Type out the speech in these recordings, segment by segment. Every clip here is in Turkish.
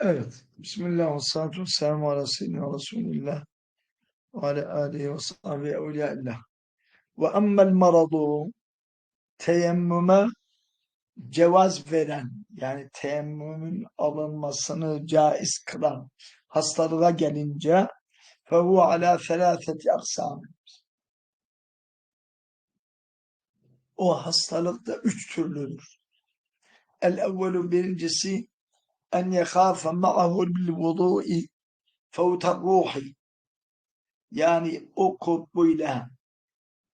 Evet. Bismillah ve salatu ve selamu ala seyyidina Resulillah ve ala alihi ve sahbihi evliyaillah. Ve emmel maradu teyemmüme cevaz veren yani teyemmümün alınmasını caiz kılan hastalığa gelince fehu ala felâfeti aksam. O hastalık da üç türlüdür. El evvelu birincisi yekhafe ma'ahu bil vudu'i fevter ruhi. Yani o korkuyla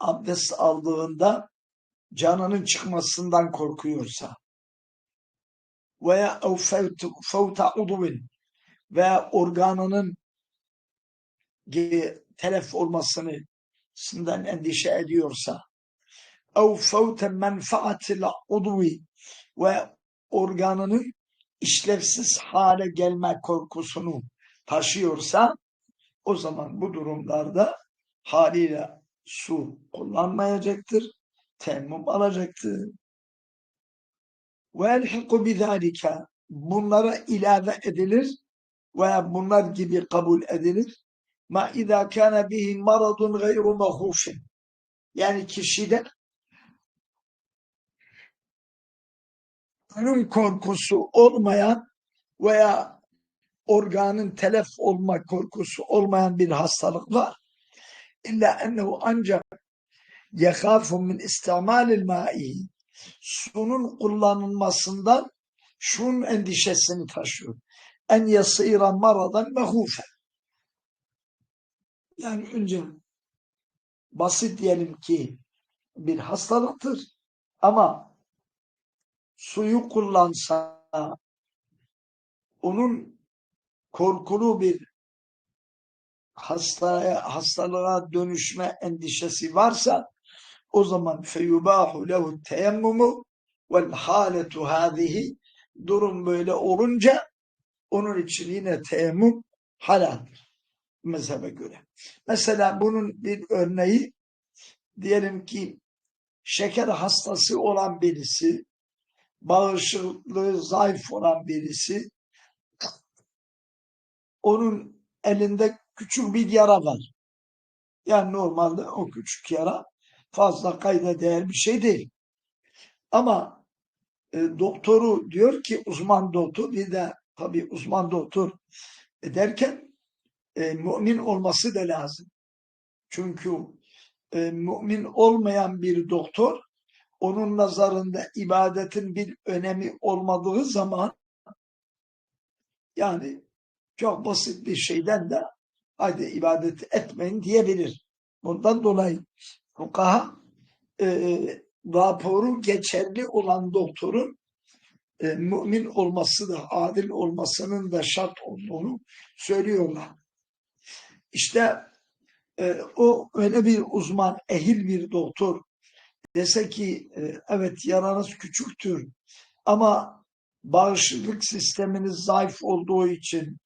abdest aldığında canının çıkmasından korkuyorsa veya ev fevta uduvin veya organının telef olmasını sinden endişe ediyorsa ev fevte menfaatil udvi ve organının işlevsiz hale gelme korkusunu taşıyorsa o zaman bu durumlarda haliyle su kullanmayacaktır, temmüm alacaktır. Elhiku bizalike bunlara ilave edilir veya bunlar gibi kabul edilir. Ma izâ kâne bihi maradun gayru mahufin. Yani kişide ölüm korkusu olmayan veya organın telef olma korkusu olmayan bir hastalık var. İlla ennehu ancak yekâfu min istimalil ma'i sunun kullanılmasından şunun endişesini taşıyor. En yasîra maradan mehûfen. Yani önce basit diyelim ki bir hastalıktır ama suyu kullansa onun korkulu bir hastaya, hastalığa dönüşme endişesi varsa o zaman feyubahu lehu teyemmumu vel haletu hadihi durum böyle olunca onun için yine teyemmüm halaldir mezhebe göre. Mesela bunun bir örneği diyelim ki şeker hastası olan birisi bağışıklığı zayıf olan birisi onun elinde küçük bir yara var. Yani normalde o küçük yara fazla kayda değer bir şey değil. Ama e, doktoru diyor ki uzman doktor bir de tabi uzman doktor derken e, mümin olması da lazım. Çünkü e, mümin olmayan bir doktor onun nazarında ibadetin bir önemi olmadığı zaman yani çok basit bir şeyden de hadi ibadet etmeyin diyebilir. Bundan dolayı fukaha e, raporu geçerli olan doktorun e, mümin olması da adil olmasının da şart olduğunu söylüyorlar. İşte e, o öyle bir uzman, ehil bir doktor dese ki e, evet yaranız küçüktür ama bağışıklık sisteminiz zayıf olduğu için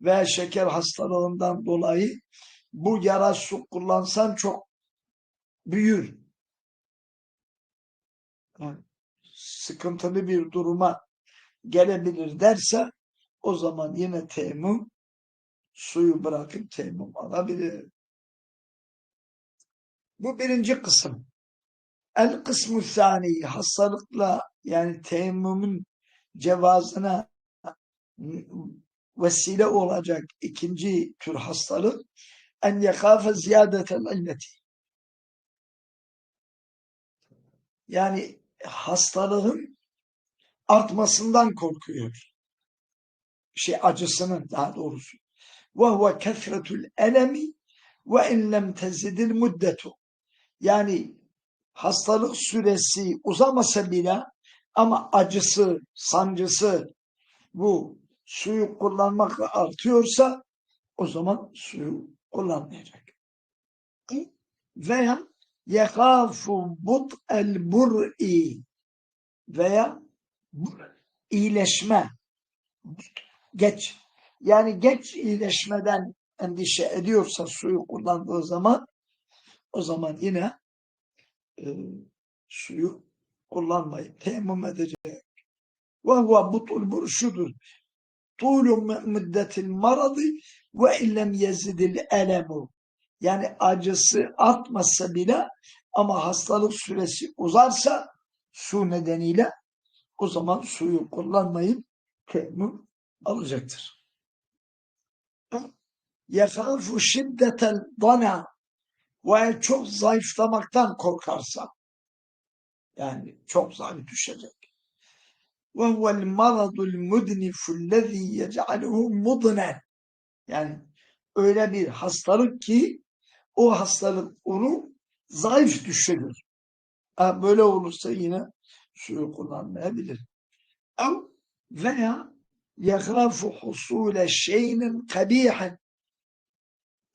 ve şeker hastalığından dolayı bu yara su kullansan çok büyür. Yani sıkıntılı bir duruma gelebilir derse o zaman yine teyemmüm suyu bırakıp teyemmüm alabilir. Bu birinci kısım. El kısmı sani hastalıkla yani teyemmümün cevazına vesile olacak ikinci tür hastalık en yekâfe ziyadetel illeti. Yani hastalığın artmasından korkuyor. Şey acısının daha doğrusu. Ve huve kefretul elemi ve in lem tezidil muddetu. Yani hastalık süresi uzamasa bile ama acısı, sancısı bu suyu kullanmak artıyorsa o zaman suyu kullanmayacak. Veya yekâfu but el bur'i veya iyileşme geç yani geç iyileşmeden endişe ediyorsa suyu kullandığı zaman o zaman yine e, suyu kullanmayıp teyemmüm edecek. Ve huve butul burşudur. tulu müddetil maradı ve illem yezidil elemu. Yani acısı artmasa bile ama hastalık süresi uzarsa su nedeniyle o zaman suyu kullanmayıp temmüm alacaktır. Yekâfu şiddetel dana ve çok zayıflamaktan korkarsa yani çok zayıf düşecek. Ve huvel maradul mudnifullezî yec'aluhu mudnen yani öyle bir hastalık ki o hastalık onu zayıf düşürür. Ha, böyle olursa yine suyu kullanmayabilir. Ev veya yekâfu husûle şeyinin kabihen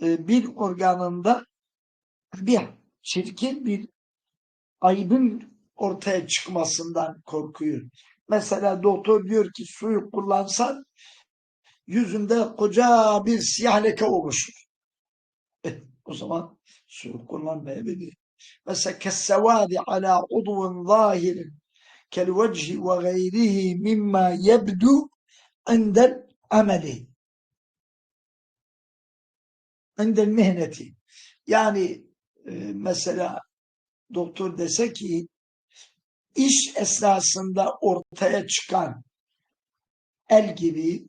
bir organında bir çirkin bir aybın ortaya çıkmasından korkuyor. Mesela doktor diyor ki suyu kullansan yüzünde koca bir siyah leke oluşur. E, o zaman suyu kullanmayabilir. Mesela kessevadi ala udvun zahirin kel vecihi ve gayrihi mimma yebdu indel ameli. İndel mihneti. Yani mesela doktor dese ki iş esnasında ortaya çıkan el gibi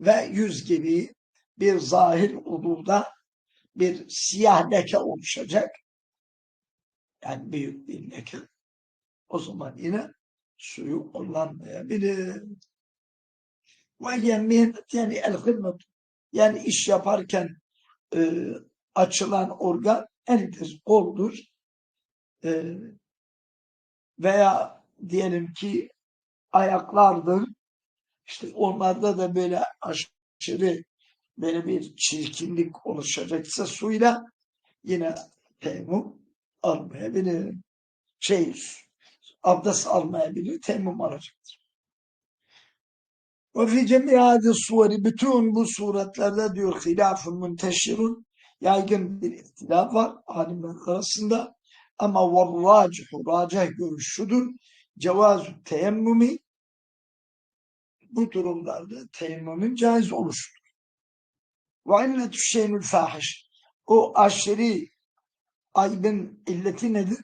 ve yüz gibi bir zahir uduvda bir siyah leke oluşacak. Yani büyük bir leke. O zaman yine suyu kullanmayabilir. Ve yemin yani el hidmet yani iş yaparken e, açılan organ eldir, koldur. E, veya diyelim ki ayaklardır. İşte onlarda da böyle aşırı böyle bir çirkinlik oluşacaksa suyla yine temmüm almayabilir. Şey, abdest almayabilir, temmüm alacaktır. Ve fi cemiyadi suveri bütün bu suretlerde diyor hilafın münteşirun yaygın bir ihtilaf var alimler arasında ama varracihu racih görüş şudur cevazu teyemmumi bu durumlarda teyemmümün caiz oluşudur. Ve illetü şeynül fahiş o aşırı aybın illeti nedir?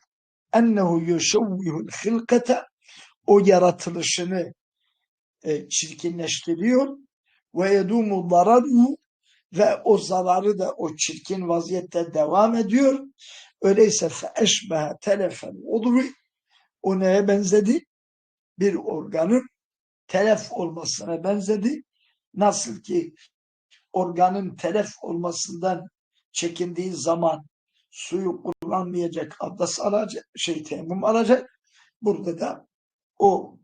Ennehu yeşevvihul hilkete o yaratılışını e, çirkinleştiriyor ve yedumu dararuhu ve o zararı da o çirkin vaziyette devam ediyor. Öyleyse feeşbehe telefen udvi o neye benzedi? Bir organın telef olmasına benzedi. Nasıl ki organın telef olmasından çekindiği zaman suyu kullanmayacak, abdest alacak, şey temmüm alacak. Burada da o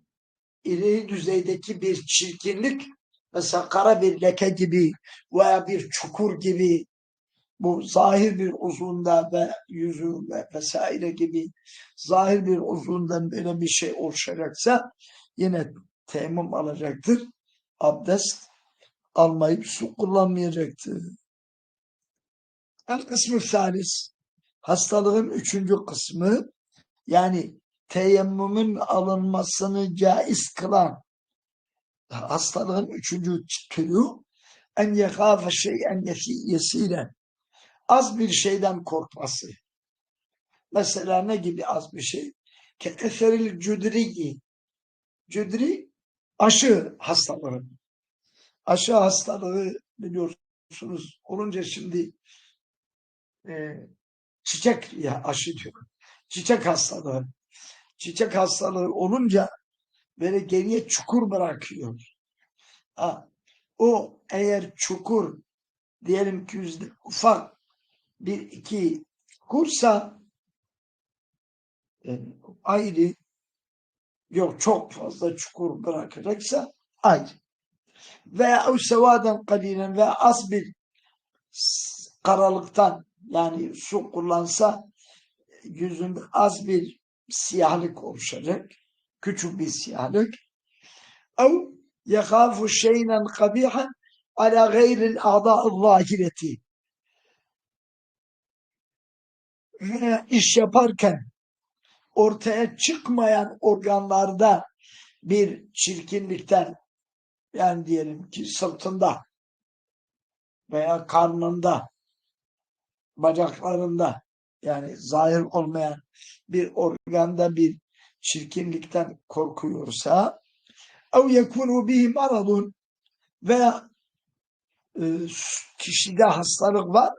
ileri düzeydeki bir çirkinlik mesela kara bir leke gibi veya bir çukur gibi bu zahir bir uzunda ve yüzü ve vesaire gibi zahir bir uzundan böyle bir şey oluşacaksa yine temmüm alacaktır. Abdest almayıp su kullanmayacaktır. El kısmı salis hastalığın üçüncü kısmı yani teyemmümün alınmasını caiz kılan hastalığın üçüncü türü en yekâfe şeyen yesiyle az bir şeyden korkması. Mesela ne gibi az bir şey? Keeferil cüdri Cüdri aşı hastalığı. Aşı hastalığı biliyorsunuz olunca şimdi e, çiçek ya aşı diyor. Çiçek hastalığı. Çiçek hastalığı olunca böyle geriye çukur bırakıyor. Ha, o eğer çukur diyelim ki yüzde ufak bir iki kursa e, ayrı yok çok fazla çukur bırakacaksa ayrı. Veya sevaden kalilen ve az bir karalıktan yani su kullansa yüzünde az bir siyahlık oluşacak. Küçük bir siyahlık. Ev yekâfu şeynen kabihan ala gayril a'da'ı zahireti. İş yaparken ortaya çıkmayan organlarda bir çirkinlikten Yani diyelim ki sırtında veya karnında, bacaklarında yani zahir olmayan bir organda bir çirkinlikten korkuyorsa ev yekunu bihi maradun veya e, kişide hastalık var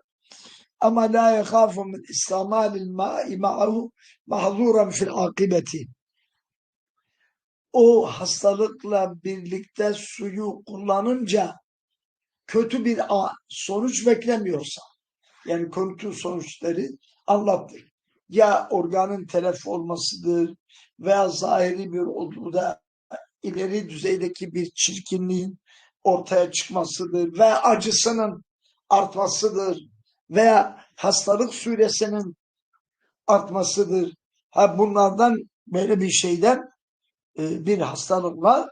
ama la yekhafu min istamalil ma'i ma'ahu mahzuran fil akibeti o hastalıkla birlikte suyu kullanınca kötü bir sonuç beklemiyorsa yani kötü sonuçları anlattık. Ya organın telef olmasıdır veya zahiri bir olduğunda ileri düzeydeki bir çirkinliğin ortaya çıkmasıdır veya acısının artmasıdır veya hastalık süresinin artmasıdır. Ha bunlardan böyle bir şeyden e, bir hastalık var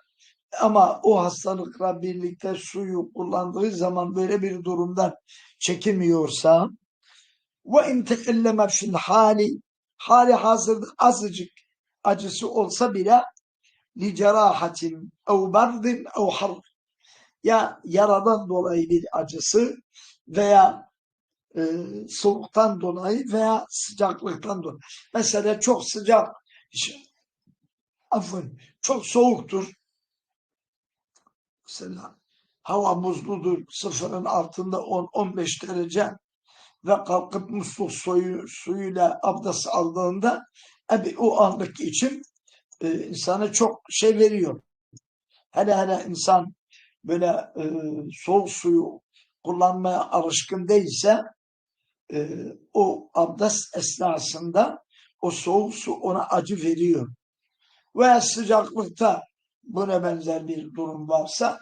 ama o hastalıkla birlikte suyu kullandığı zaman böyle bir durumdan çekilmiyorsa ve in tekelleme fil hali hali hazırda azıcık acısı olsa bile li cerahatin ev bardin ev har ya yaradan dolayı bir acısı veya e, soğuktan dolayı veya sıcaklıktan dolayı. Mesela çok sıcak affın çok soğuktur. Mesela hava buzludur, sıfırın altında 10-15 derece ve kalkıp musluk suyu, suyuyla abdest aldığında abi o anlık için e, insana çok şey veriyor. Hele hele insan böyle e, soğuk suyu kullanmaya alışkın değilse e, o abdest esnasında o soğuk su ona acı veriyor. Veya sıcaklıkta buna benzer bir durum varsa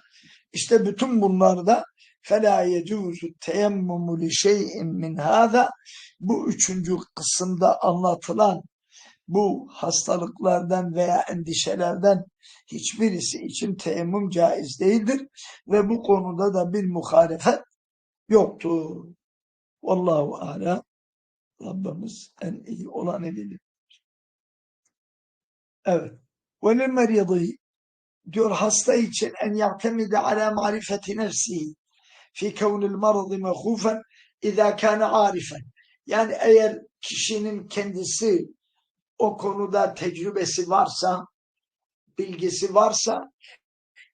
işte bütün bunlarda فَلَا يَجُوزُ التَّيَمُّمُ لِشَيْءٍ مِنْ هَذَا Bu üçüncü kısımda anlatılan bu hastalıklardan veya endişelerden hiçbirisi için teyemmüm caiz değildir ve bu konuda da bir muhalefet yoktur. Vallahu ala Rabbimiz en iyi olan bilir. Evet. Ve lil diyor hasta için en ya'temide ala marifeti nefsihi fi kevnil maradi mekhufen izâ kâne arifen. Yani eğer kişinin kendisi o konuda tecrübesi varsa, bilgisi varsa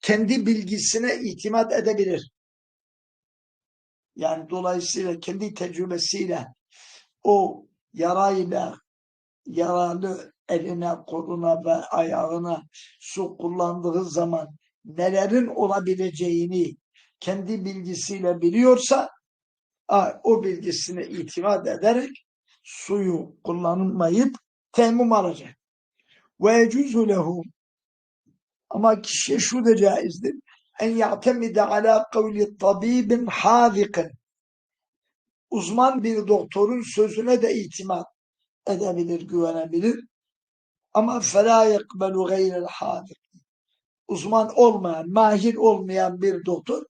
kendi bilgisine itimat edebilir. Yani dolayısıyla kendi tecrübesiyle o yarayla yaralı eline, koluna ve ayağına su kullandığı zaman nelerin olabileceğini kendi bilgisiyle biliyorsa o bilgisine itimat ederek suyu kullanmayıp temmüm alacak. Ve yecuzu lehu ama kişiye şu da caizdir. En ya'temide ala kavli tabibin hazikin uzman bir doktorun sözüne de itimat edebilir, güvenebilir. Ama فَلَا يَقْبَلُ غَيْرَ الْحَاذِقِ Uzman olmayan, mahir olmayan bir doktor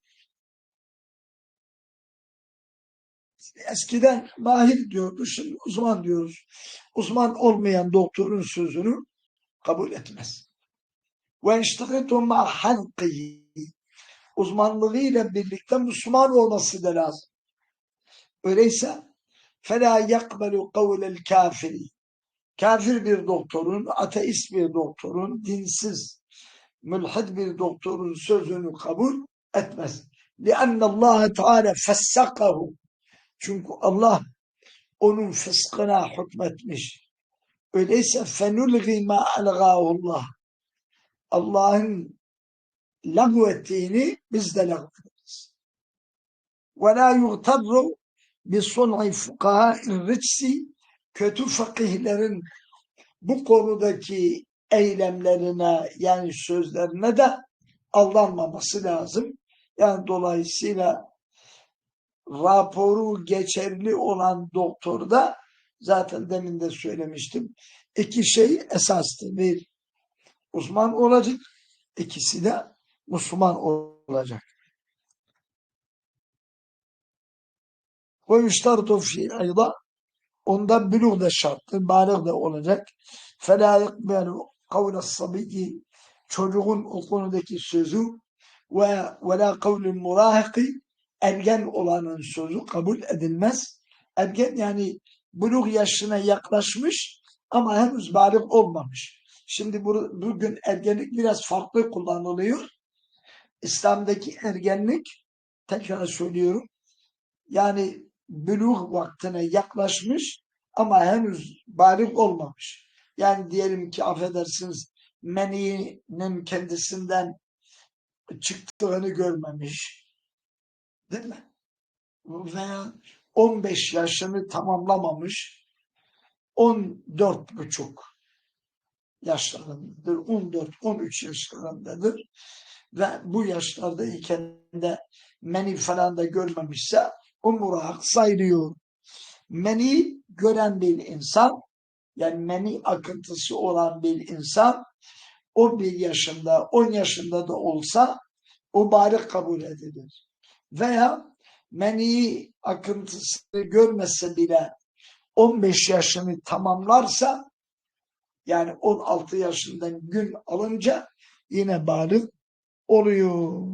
eskiden mahir diyordu, şimdi uzman diyoruz. Uzman olmayan doktorun sözünü kabul etmez. Ve iştihitu ma halqihi uzmanlığıyla birlikte Müslüman olması da lazım. Öyleyse فَلَا يَقْبَلُ قَوْلَ الْكَافِرِ kafir bir doktorun, ateist bir doktorun, dinsiz, mülhid bir doktorun sözünü kabul etmez. لِأَنَّ اللّٰهَ تَعَالَى فَسَّقَهُ çünkü Allah onun fıskına hükmetmiş. Öyleyse fenulgî mâ elgâhullah. Allah'ın lagvettiğini biz de lagvederiz. Ve lâ yuğtarru bi sun'i fukahâ'in ricsi kötü fakihlerin bu konudaki eylemlerine yani sözlerine de aldanmaması lazım. Yani dolayısıyla raporu geçerli olan doktorda zaten demin de söylemiştim. İki şey esastır. Bir uzman olacak, ikisi de Müslüman olacak. Ve yuştartu fi ayda Onda bülüğ de şarttır, balik de olacak. فَلَا يَقْبَلُ قَوْلَ الصَّبِيِّ Çocuğun o konudaki sözü ve ve la kavlul murahiki ergen olanın sözü kabul edilmez. Ergen yani buluk yaşına yaklaşmış ama henüz balik olmamış. Şimdi bu, bugün ergenlik biraz farklı kullanılıyor. İslam'daki ergenlik tekrar söylüyorum. Yani buluğ vaktine yaklaşmış ama henüz balik olmamış. Yani diyelim ki affedersiniz meninin kendisinden çıktığını görmemiş. Değil mi? Veya 15 yaşını tamamlamamış. 14 buçuk yaşlarındadır. 14-13 yaşlarındadır. Ve bu yaşlarda iken de meni falan da görmemişse o murahak sayılıyor. Meni gören bir insan yani meni akıntısı olan bir insan 11 yaşında, 10 yaşında da olsa o bari kabul edilir. Veya meni akıntısını görmese bile 15 yaşını tamamlarsa yani 16 yaşından gün alınca yine bari oluyor.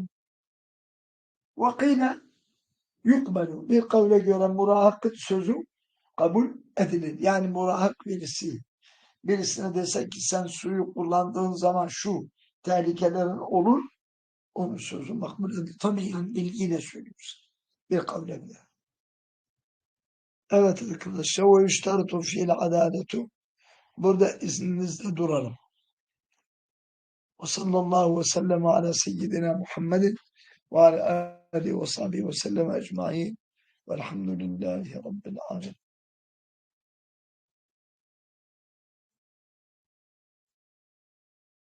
Vakile yukbelu. Bir kavle göre murahakın sözü kabul edilir. Yani murahak birisi birisine dese ki sen suyu kullandığın zaman şu tehlikelerin olur onun sözü makbul edilir. Tabii yani bilgiyle söylüyorsun. Bir kavle göre. Evet arkadaşlar ve yüşteritu fiil adaletu burada izninizle duralım. Ve sallallahu ve sellem ala seyyidina Muhammedin ve ala alihi ve sahbihi ve sellem ecmain velhamdülillahi rabbil alemin.